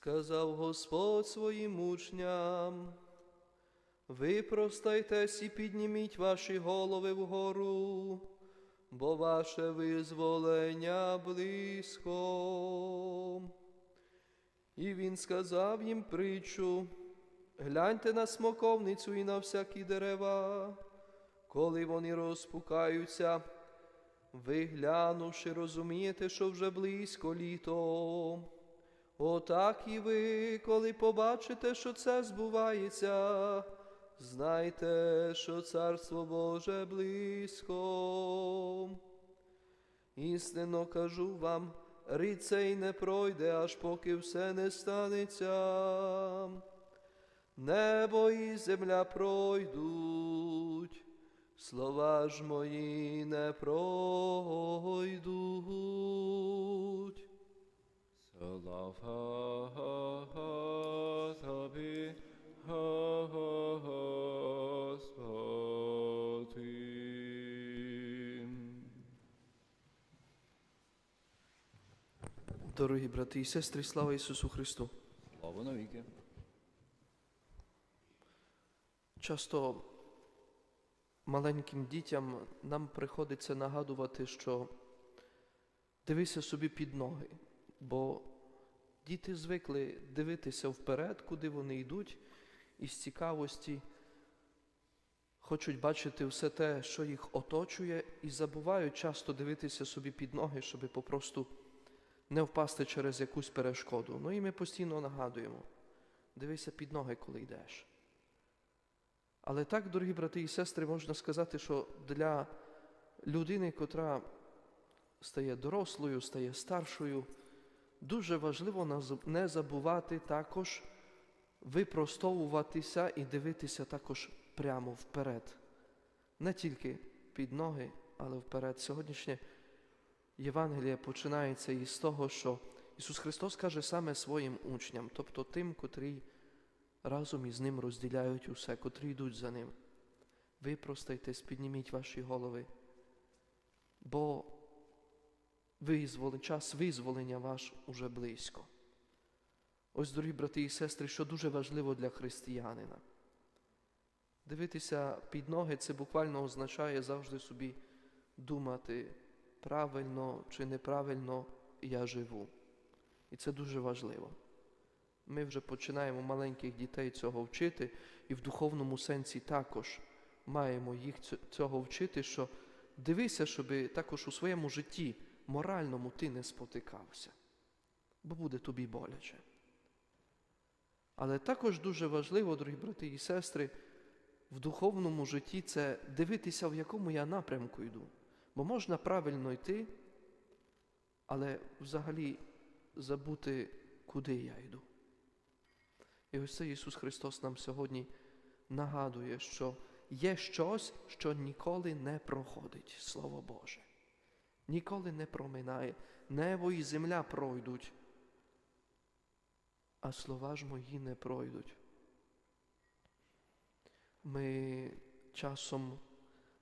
Сказав Господь своїм учням, випростайтесь і підніміть ваші голови вгору, бо ваше визволення близько. І він сказав їм притчу, гляньте на смоковницю і на всякі дерева, коли вони розпукаються, ви глянувши, розумієте, що вже близько літо. Отак і ви, коли побачите, що це збувається, знайте, що Царство Боже близько. Істинно кажу вам, рід не пройде, аж поки все не станеться. Небо і земля пройдуть, слова ж мої не пройдуть. Дорогі брати і сестри, слава Ісусу Христу! Слава навіки. Часто маленьким дітям нам приходиться нагадувати, що дивися собі під ноги, бо діти звикли дивитися вперед, куди вони йдуть, і з цікавості хочуть бачити все те, що їх оточує, і забувають часто дивитися собі під ноги, щоб попросту не впасти через якусь перешкоду. Ну і ми постійно нагадуємо: дивися під ноги, коли йдеш. Але так, дорогі брати і сестри, можна сказати, що для людини, котра стає дорослою, стає старшою, дуже важливо не забувати також випростовуватися і дивитися також прямо вперед. Не тільки під ноги, але вперед. Сьогоднішнє Євангеліє починається із того, що Ісус Христос каже саме своїм учням, тобто тим, котрі разом із ним розділяють усе, котрі йдуть за ним. Випростайтесь, підніміть ваші голови, бо визволи, час визволення ваш уже близько. Ось, дорогі брати і сестри, що дуже важливо для християнина. Дивитися під ноги це буквально означає завжди собі думати, правильно чи неправильно я живу. І це дуже важливо. Ми вже починаємо маленьких дітей цього вчити, і в духовному сенсі також маємо їх цього вчити, що дивися, щоб також у своєму житті моральному ти не спотикався, бо буде тобі боляче. Але також дуже важливо, дорогі брати і сестри, в духовному житті це дивитися, в якому я напрямку йду. Бо можна правильно йти, але взагалі забути, куди я йду. І ось це Ісус Христос нам сьогодні нагадує, що є щось, що ніколи не проходить, Слово Боже. Ніколи не проминає. Небо і земля пройдуть, а слова ж мої не пройдуть. Ми часом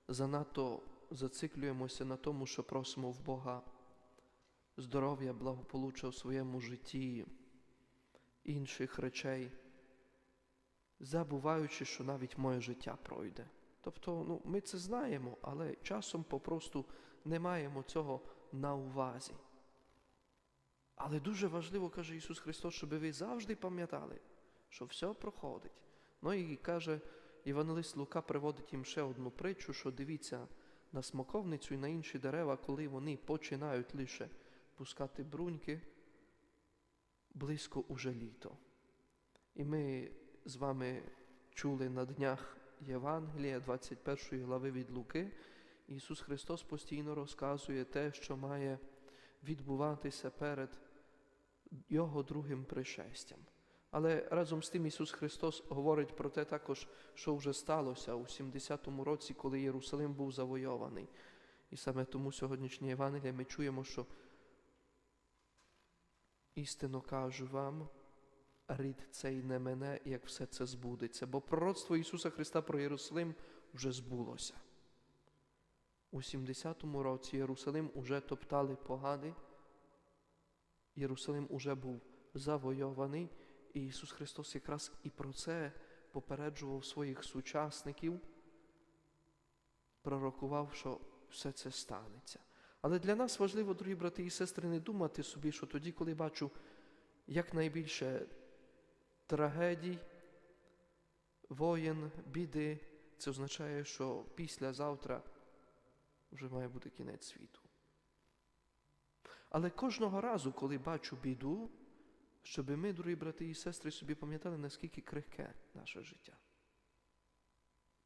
занадто зациклюємося на тому, що просимо в Бога здоров'я, благополуччя в своєму житті, інших речей, забуваючи, що навіть моє життя пройде. Тобто, ну, ми це знаємо, але часом попросту не маємо цього на увазі. Але дуже важливо, каже Ісус Христос, щоб ви завжди пам'ятали, що все проходить. Ну і каже, Євангелист Лука приводить їм ще одну притчу, що дивіться на смоковницю і на інші дерева, коли вони починають лише пускати бруньки, близько уже літо. І ми з вами чули на днях Євангелія 21 глави від Луки. Ісус Христос постійно розказує те, що має відбуватися перед Його другим пришестям. Але разом з тим Ісус Христос говорить про те також, що вже сталося у 70-му році, коли Єрусалим був завойований. І саме тому сьогоднішнє Євангеліє ми чуємо, що істинно кажу вам, рід цей не мене, як все це збудеться, бо пророцтво Ісуса Христа про Єрусалим вже збулося. У 70-му році Єрусалим уже топтали погади, Єрусалим уже був завойований. І Ісус Христос якраз і про це попереджував своїх сучасників, пророкував, що все це станеться. Але для нас важливо, дорогі брати і сестри, не думати собі, що тоді, коли бачу якнайбільше трагедій, воєн, біди, це означає, що післязавтра вже має бути кінець світу. Але кожного разу, коли бачу біду, щоб ми, дорогі брати і сестри, собі пам'ятали, наскільки крихке наше життя.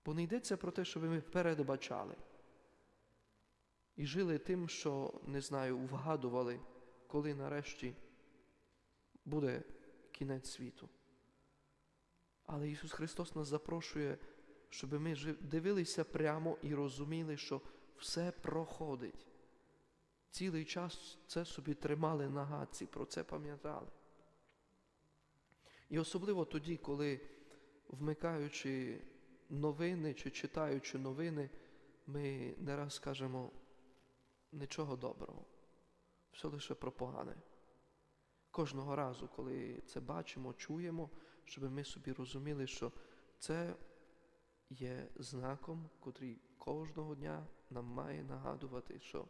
Бо не йдеться про те, щоб ми передбачали і жили тим, що, не знаю, вгадували, коли нарешті буде кінець світу. Але Ісус Христос нас запрошує, щоб ми дивилися прямо і розуміли, що все проходить. Цілий час це собі тримали на гадці, про це пам'ятали. І особливо тоді, коли, вмикаючи новини чи читаючи новини, ми не раз кажемо нічого доброго, все лише про погане. Кожного разу, коли це бачимо, чуємо, щоб ми собі розуміли, що це є знаком, котрий кожного дня нам має нагадувати, що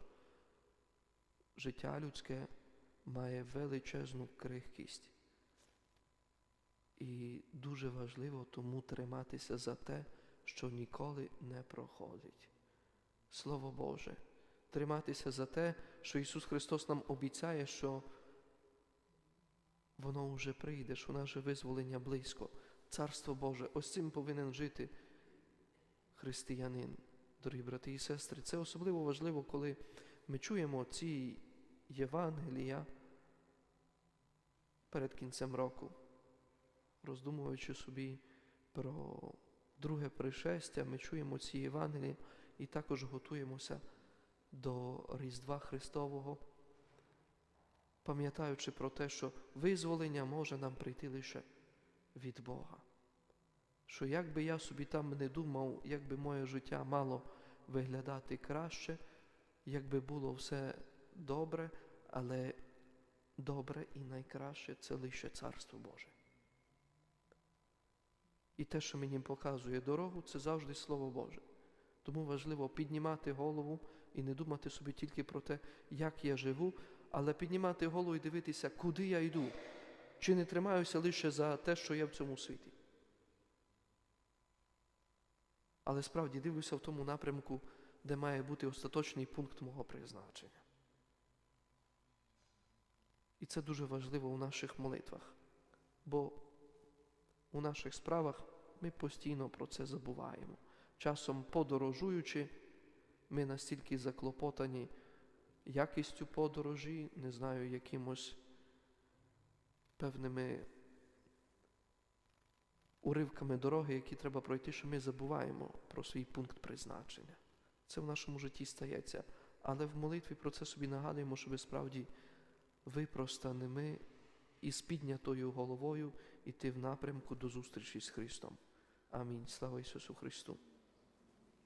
життя людське має величезну крихкість. І дуже важливо тому триматися за те, що ніколи не проходить. Слово Боже, триматися за те, що Ісус Христос нам обіцяє, що воно вже прийде, що наше визволення близько. Царство Боже, ось цим повинен жити християнин, дорогі брати і сестри. Це особливо важливо, коли ми чуємо ці Євангелія перед кінцем року, роздумуючи собі про друге пришестя, ми чуємо ці Євангелії і також готуємося до Різдва Христового, пам'ятаючи про те, що визволення може нам прийти лише від Бога. Що як би я собі там не думав, як би моє життя мало виглядати краще, як би було все добре, але добре і найкраще це лише Царство Боже. І те, що мені показує дорогу, це завжди Слово Боже. Тому важливо піднімати голову і не думати собі тільки про те, як я живу, але піднімати голову і дивитися, куди я йду, чи не тримаюся лише за те, що є в цьому світі. Але справді дивлюся в тому напрямку, де має бути остаточний пункт мого призначення. І це дуже важливо у наших молитвах, бо у наших справах ми постійно про це забуваємо. Часом подорожуючи, ми настільки заклопотані якістю подорожі, не знаю, якимось певними уривками дороги, які треба пройти, що ми забуваємо про свій пункт призначення. Це в нашому житті стається. Але в молитві про це собі нагадуємо, щоб справді випростаними і з піднятою головою йти в напрямку до зустрічі з Христом. Амінь. Слава Ісусу Христу!